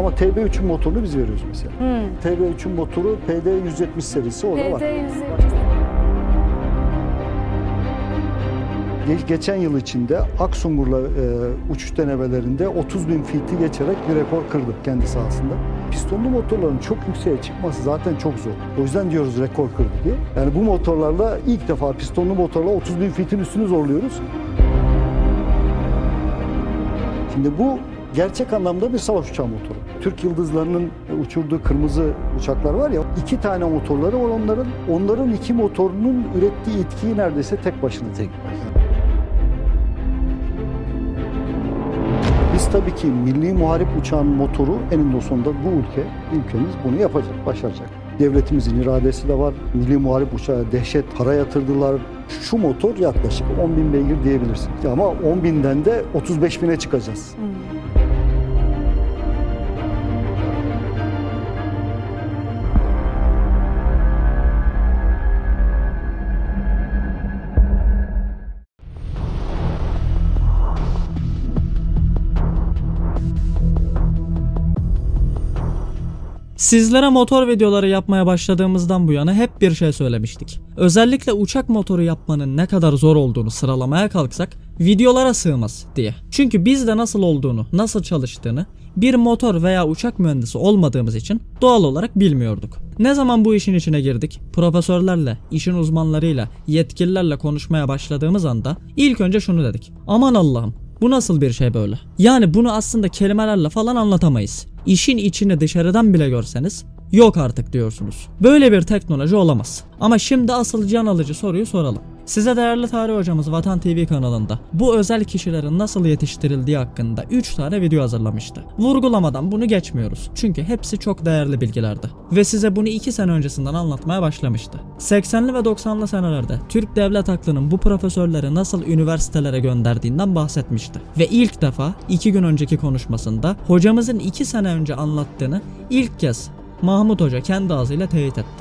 Ama TB3'ün motorunu biz veriyoruz mesela. Hmm. TB3'ün motoru PD 170 serisi o da var. PD 170. Ge- Geçen yıl içinde Aksungur'la e, uçuş denemelerinde 30 bin feet'i geçerek bir rekor kırdı kendi sahasında. Pistonlu motorların çok yükseğe çıkması zaten çok zor. O yüzden diyoruz rekor kırdı diye. Yani bu motorlarla ilk defa pistonlu motorla 30 bin feet'in üstünü zorluyoruz. Şimdi bu gerçek anlamda bir savaş uçağı motoru. Türk yıldızlarının uçurduğu kırmızı uçaklar var ya iki tane motorları var onların. Onların iki motorunun ürettiği etkiyi neredeyse tek başına. Tek Biz tabii ki milli muharip uçağın motoru eninde sonunda bu ülke, ülkemiz bunu yapacak, başaracak. Devletimizin iradesi de var. Milli muharip uçağa dehşet para yatırdılar. Şu motor yaklaşık 10 bin beygir diyebilirsiniz. Ama 10 binden de 35 bine çıkacağız. Sizlere motor videoları yapmaya başladığımızdan bu yana hep bir şey söylemiştik. Özellikle uçak motoru yapmanın ne kadar zor olduğunu sıralamaya kalksak videolara sığmaz diye. Çünkü biz de nasıl olduğunu, nasıl çalıştığını bir motor veya uçak mühendisi olmadığımız için doğal olarak bilmiyorduk. Ne zaman bu işin içine girdik, profesörlerle, işin uzmanlarıyla, yetkililerle konuşmaya başladığımız anda ilk önce şunu dedik. Aman Allah'ım bu nasıl bir şey böyle? Yani bunu aslında kelimelerle falan anlatamayız. İşin içini dışarıdan bile görseniz yok artık diyorsunuz. Böyle bir teknoloji olamaz. Ama şimdi asıl can alıcı soruyu soralım. Size değerli tarih hocamız Vatan TV kanalında bu özel kişilerin nasıl yetiştirildiği hakkında 3 tane video hazırlamıştı. Vurgulamadan bunu geçmiyoruz. Çünkü hepsi çok değerli bilgilerdi. Ve size bunu 2 sene öncesinden anlatmaya başlamıştı. 80'li ve 90'lı senelerde Türk devlet aklının bu profesörleri nasıl üniversitelere gönderdiğinden bahsetmişti. Ve ilk defa 2 gün önceki konuşmasında hocamızın 2 sene önce anlattığını ilk kez Mahmut Hoca kendi ağzıyla teyit etti.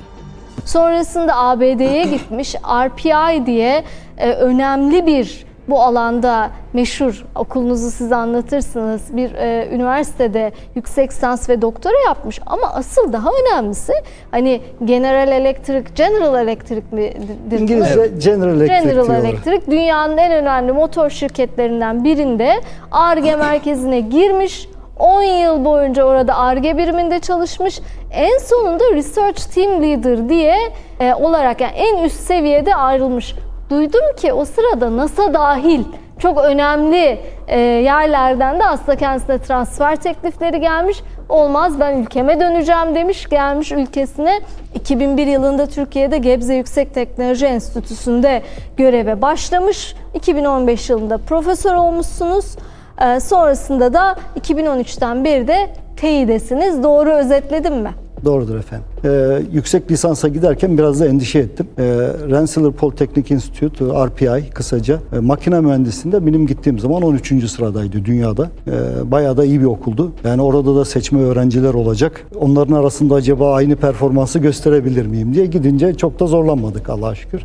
Sonrasında ABD'ye gitmiş RPI diye e, önemli bir bu alanda meşhur okulunuzu siz anlatırsınız bir e, üniversitede yüksek lisans ve doktora yapmış ama asıl daha önemlisi hani General Electric General Electric mi? İngilizce General Electric General diyorlar. Electric dünyanın en önemli motor şirketlerinden birinde ARGE merkezine girmiş. 10 yıl boyunca orada ARGE biriminde çalışmış. En sonunda Research Team Leader diye e, olarak yani en üst seviyede ayrılmış. Duydum ki o sırada NASA dahil çok önemli e, yerlerden de aslında kendisine transfer teklifleri gelmiş. Olmaz ben ülkeme döneceğim demiş. Gelmiş ülkesine 2001 yılında Türkiye'de Gebze Yüksek Teknoloji Enstitüsü'nde göreve başlamış. 2015 yılında profesör olmuşsunuz. Ee, sonrasında da 2013'ten beri de TEİ'desiniz. Doğru özetledim mi? Doğrudur efendim. Ee, yüksek lisansa giderken biraz da endişe ettim. Ee, Rensselaer Polytechnic Institute, RPI kısaca, e, makine mühendisliğinde benim gittiğim zaman 13. sıradaydı dünyada. Ee, bayağı da iyi bir okuldu. Yani orada da seçme öğrenciler olacak. Onların arasında acaba aynı performansı gösterebilir miyim diye gidince çok da zorlanmadık Allah'a şükür.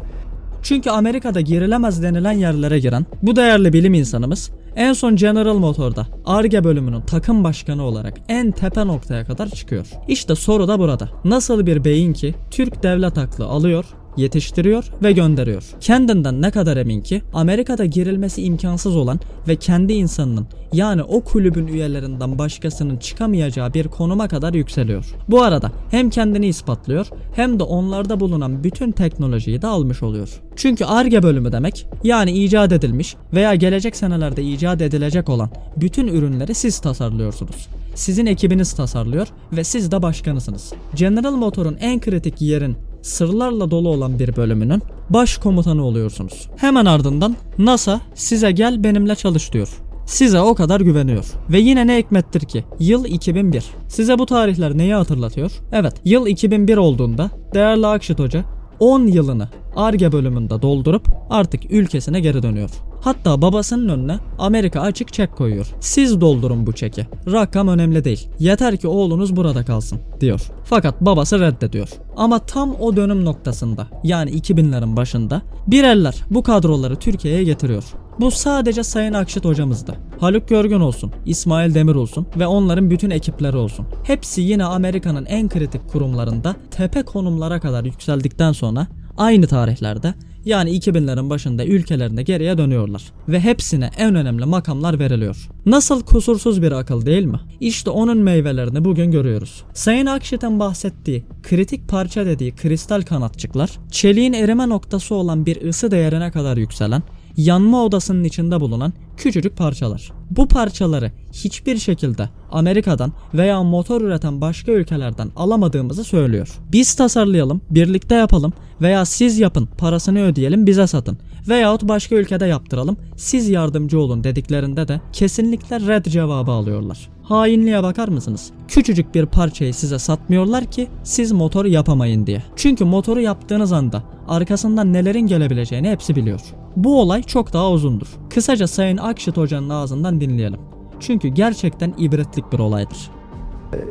Çünkü Amerika'da girilemez denilen yerlere giren bu değerli bilim insanımız en son General Motor'da ARGE bölümünün takım başkanı olarak en tepe noktaya kadar çıkıyor. İşte soru da burada. Nasıl bir beyin ki Türk devlet aklı alıyor, yetiştiriyor ve gönderiyor. Kendinden ne kadar emin ki Amerika'da girilmesi imkansız olan ve kendi insanının yani o kulübün üyelerinden başkasının çıkamayacağı bir konuma kadar yükseliyor. Bu arada hem kendini ispatlıyor hem de onlarda bulunan bütün teknolojiyi de almış oluyor. Çünkü ARGE bölümü demek yani icat edilmiş veya gelecek senelerde icat edilecek olan bütün ürünleri siz tasarlıyorsunuz. Sizin ekibiniz tasarlıyor ve siz de başkanısınız. General Motor'un en kritik yerin sırlarla dolu olan bir bölümünün baş komutanı oluyorsunuz. Hemen ardından NASA size gel benimle çalış diyor. Size o kadar güveniyor. Ve yine ne hikmettir ki yıl 2001. Size bu tarihler neyi hatırlatıyor? Evet yıl 2001 olduğunda değerli Akşit Hoca 10 yılını ARGE bölümünde doldurup artık ülkesine geri dönüyor. Hatta babasının önüne Amerika açık çek koyuyor. Siz doldurun bu çeki. Rakam önemli değil. Yeter ki oğlunuz burada kalsın diyor. Fakat babası reddediyor. Ama tam o dönüm noktasında yani 2000'lerin başında bir eller bu kadroları Türkiye'ye getiriyor. Bu sadece Sayın Akşit hocamızdı. Haluk Görgün olsun, İsmail Demir olsun ve onların bütün ekipleri olsun. Hepsi yine Amerika'nın en kritik kurumlarında tepe konumlara kadar yükseldikten sonra aynı tarihlerde yani 2000'lerin başında ülkelerine geriye dönüyorlar ve hepsine en önemli makamlar veriliyor. Nasıl kusursuz bir akıl değil mi? İşte onun meyvelerini bugün görüyoruz. Sayın Akşit'in bahsettiği kritik parça dediği kristal kanatçıklar, çeliğin erime noktası olan bir ısı değerine kadar yükselen yanma odasının içinde bulunan küçücük parçalar. Bu parçaları hiçbir şekilde Amerika'dan veya motor üreten başka ülkelerden alamadığımızı söylüyor. Biz tasarlayalım, birlikte yapalım veya siz yapın, parasını ödeyelim, bize satın. Veyahut başka ülkede yaptıralım, siz yardımcı olun dediklerinde de kesinlikle red cevabı alıyorlar. Hainliğe bakar mısınız? Küçücük bir parçayı size satmıyorlar ki siz motoru yapamayın diye. Çünkü motoru yaptığınız anda arkasından nelerin gelebileceğini hepsi biliyor. Bu olay çok daha uzundur. Kısaca Sayın Akşit Hoca'nın ağzından dinleyelim. Çünkü gerçekten ibretlik bir olaydır.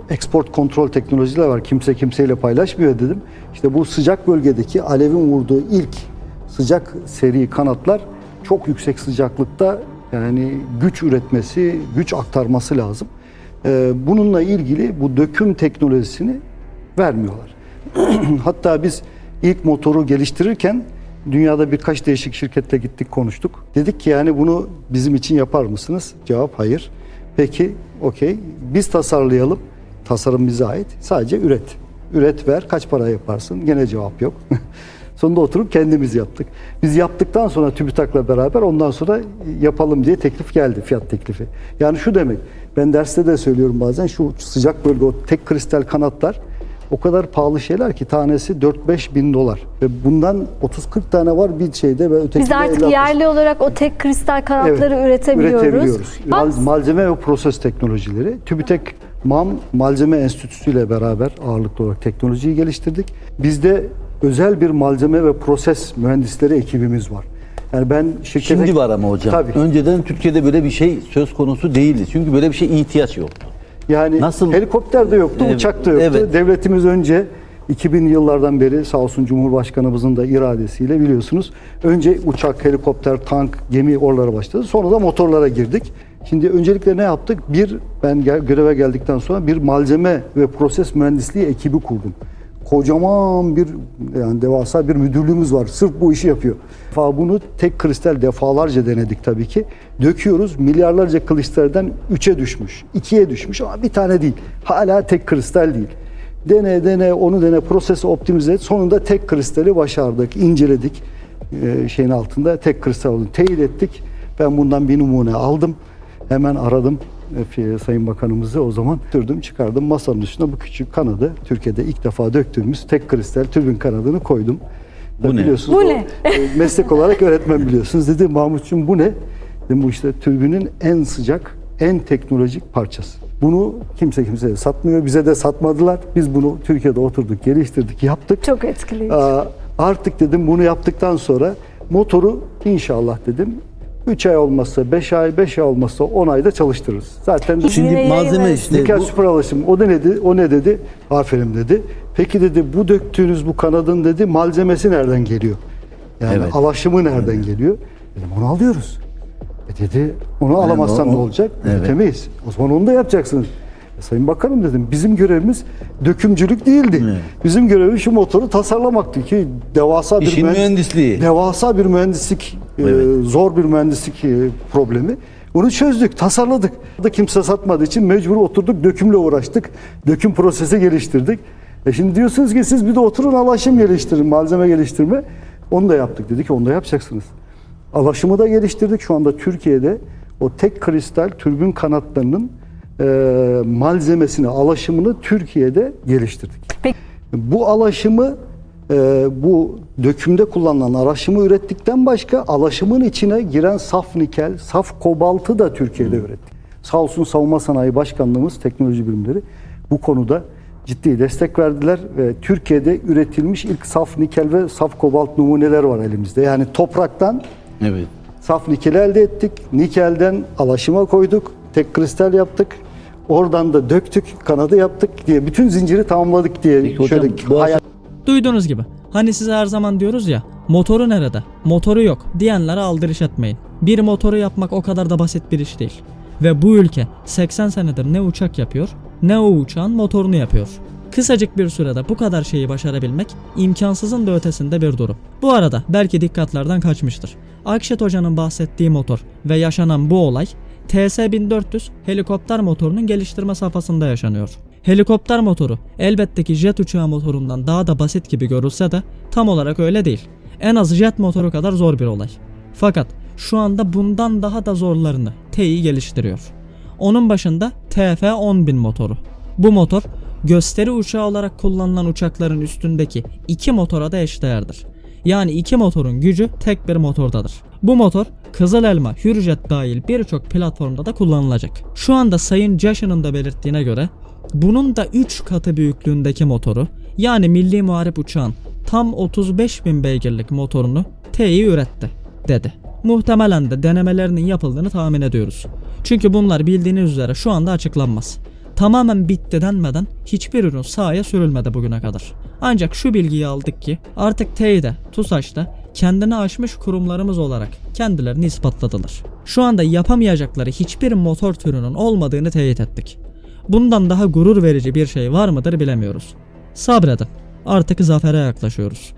export kontrol teknolojiler var. Kimse kimseyle paylaşmıyor dedim. İşte bu sıcak bölgedeki alevin vurduğu ilk sıcak seri kanatlar çok yüksek sıcaklıkta yani güç üretmesi, güç aktarması lazım. Ee, bununla ilgili bu döküm teknolojisini vermiyorlar. Hatta biz ilk motoru geliştirirken dünyada birkaç değişik şirketle gittik konuştuk. Dedik ki yani bunu bizim için yapar mısınız? Cevap hayır. Peki okey biz tasarlayalım. Tasarım bize ait. Sadece üret. Üret ver kaç para yaparsın? Gene cevap yok. Sonunda oturup kendimiz yaptık. Biz yaptıktan sonra TÜBİTAK'la beraber ondan sonra yapalım diye teklif geldi fiyat teklifi. Yani şu demek ben derste de söylüyorum bazen şu sıcak bölge o tek kristal kanatlar o kadar pahalı şeyler ki tanesi 4-5 bin dolar. Ve bundan 30-40 tane var bir şeyde ve ötekinde Biz artık 50-60. yerli olarak o tek kristal kanatları Evet, üretebiliyoruz. Mal- Bak, malzeme ve proses teknolojileri. TÜBİTAK MAM Malzeme Enstitüsü ile beraber ağırlıklı olarak teknolojiyi geliştirdik. Bizde özel bir malzeme ve proses mühendisleri ekibimiz var. Yani ben şirkete... Şimdi var ama hocam. Tabii. Önceden Türkiye'de böyle bir şey söz konusu değildi. Çünkü böyle bir şey ihtiyaç yoktu. Yani Nasıl- helikopter de yoktu, Evet, uçak da yoktu. evet. Devletimiz önce 2000 yıllardan beri sağ olsun Cumhurbaşkanımızın da iradesiyle biliyorsunuz. Önce uçak, helikopter, tank, gemi oralara başladı. Sonra da motorlara girdik. Şimdi öncelikle ne yaptık? Bir, ben göreve geldikten sonra bir malzeme ve proses mühendisliği ekibi kurdum. Kocaman bir yani devasa bir müdürlüğümüz var. Sırf bu işi yapıyor. Bunu tek kristal defalarca denedik tabii ki. Döküyoruz. Milyarlarca kristalden 3'e düşmüş. 2'ye düşmüş ama bir tane değil. Hala tek kristal değil. Dene dene onu dene prosesi optimize et. Sonunda tek kristali başardık. inceledik. Ee, şeyin altında tek kristal olduğunu teyit ettik. Ben bundan bir numune aldım. Hemen aradım Sayın Bakanımızı o zaman sürdüm çıkardım masanın üstüne bu küçük kanadı Türkiye'de ilk defa döktüğümüz tek kristal türbin kanadını koydum. Bu ne? Biliyorsunuz, Bu ne? e, meslek olarak öğretmen biliyorsunuz. Dedi Mahmutçum bu ne? Dedim bu işte türbinin en sıcak, en teknolojik parçası. Bunu kimse kimseye satmıyor. Bize de satmadılar. Biz bunu Türkiye'de oturduk, geliştirdik, yaptık. Çok etkileyici. Aa, artık dedim bunu yaptıktan sonra motoru inşallah dedim 3 ay olmazsa 5 ay, 5 ay olmazsa 10 ayda çalıştırırız. Zaten Hiç Şimdi malzeme işte Nikel bu, süper alışım. O da dedi? O ne dedi? Aferin dedi. Peki dedi bu döktüğünüz bu kanadın dedi malzemesi nereden geliyor? Yani Evet. alaşımı nereden geliyor? Dedim onu alıyoruz. E dedi onu alamazsan o- ne olacak? Evet. Üretemeyiz. O zaman onu da yapacaksınız. E, Sayın Bakanım dedim bizim görevimiz dökümcülük değildi. Evet. Bizim görevimiz şu motoru tasarlamaktı ki devasa bir İşin mühendisliği. Devasa bir mühendislik, Evet. zor bir mühendislik e, problemi. Onu çözdük, tasarladık. Da kimse satmadığı için mecbur oturduk, dökümle uğraştık. Döküm prosesi geliştirdik. E şimdi diyorsunuz ki siz bir de oturun alaşım geliştirin, malzeme geliştirme. Onu da yaptık dedik, onu da yapacaksınız. Alaşımı da geliştirdik. Şu anda Türkiye'de o tek kristal türbün kanatlarının e, malzemesini, alaşımını Türkiye'de geliştirdik. Peki. Bu alaşımı e, bu dökümde kullanılan alaşımı ürettikten başka alaşımın içine giren saf nikel, saf kobaltı da Türkiye'de ürettik. Sağ olsun Savunma Sanayi Başkanlığımız, teknoloji birimleri bu konuda ciddi destek verdiler ve Türkiye'de üretilmiş ilk saf nikel ve saf kobalt numuneler var elimizde. Yani topraktan evet. Saf nikeli elde ettik. Nikelden alaşıma koyduk. Tek kristal yaptık. Oradan da döktük, kanadı yaptık diye bütün zinciri tamamladık diye Peki hocam, şöyle bu hayal Duyduğunuz gibi. Hani size her zaman diyoruz ya motoru nerede? Motoru yok diyenlere aldırış etmeyin. Bir motoru yapmak o kadar da basit bir iş değil. Ve bu ülke 80 senedir ne uçak yapıyor ne o uçağın motorunu yapıyor. Kısacık bir sürede bu kadar şeyi başarabilmek imkansızın da ötesinde bir durum. Bu arada belki dikkatlerden kaçmıştır. Akşet Hoca'nın bahsettiği motor ve yaşanan bu olay TS-1400 helikopter motorunun geliştirme safhasında yaşanıyor. Helikopter motoru elbette ki jet uçağı motorundan daha da basit gibi görülse de tam olarak öyle değil. En az jet motoru kadar zor bir olay. Fakat şu anda bundan daha da zorlarını TI geliştiriyor. Onun başında TF-10000 motoru. Bu motor gösteri uçağı olarak kullanılan uçakların üstündeki iki motora da eşdeğerdir. Yani iki motorun gücü tek bir motordadır. Bu motor Kızıl Elma, Hürjet dahil birçok platformda da kullanılacak. Şu anda Sayın Jason'ın da belirttiğine göre bunun da 3 katı büyüklüğündeki motoru yani Milli Muharip Uçağın tam 35 bin beygirlik motorunu TI üretti dedi. Muhtemelen de denemelerinin yapıldığını tahmin ediyoruz. Çünkü bunlar bildiğiniz üzere şu anda açıklanmaz. Tamamen bitti denmeden hiçbir ürün sahaya sürülmedi bugüne kadar. Ancak şu bilgiyi aldık ki artık TEİ'de, TUSAŞ'ta kendini aşmış kurumlarımız olarak kendilerini ispatladılar. Şu anda yapamayacakları hiçbir motor türünün olmadığını teyit ettik. Bundan daha gurur verici bir şey var mıdır bilemiyoruz. Sabredin. Artık zafere yaklaşıyoruz.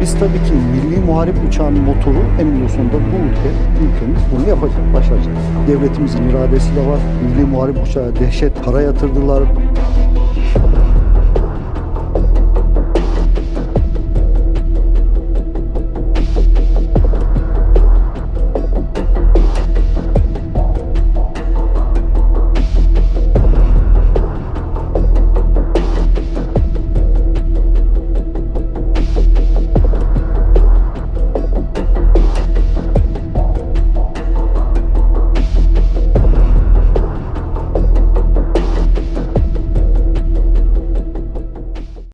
Biz tabii ki milli muharip uçağın motoru eninde sonunda bu ülke, ülkemiz bunu yapacak, başaracak. Devletimizin iradesi de var. Milli muharip uçağa dehşet para yatırdılar.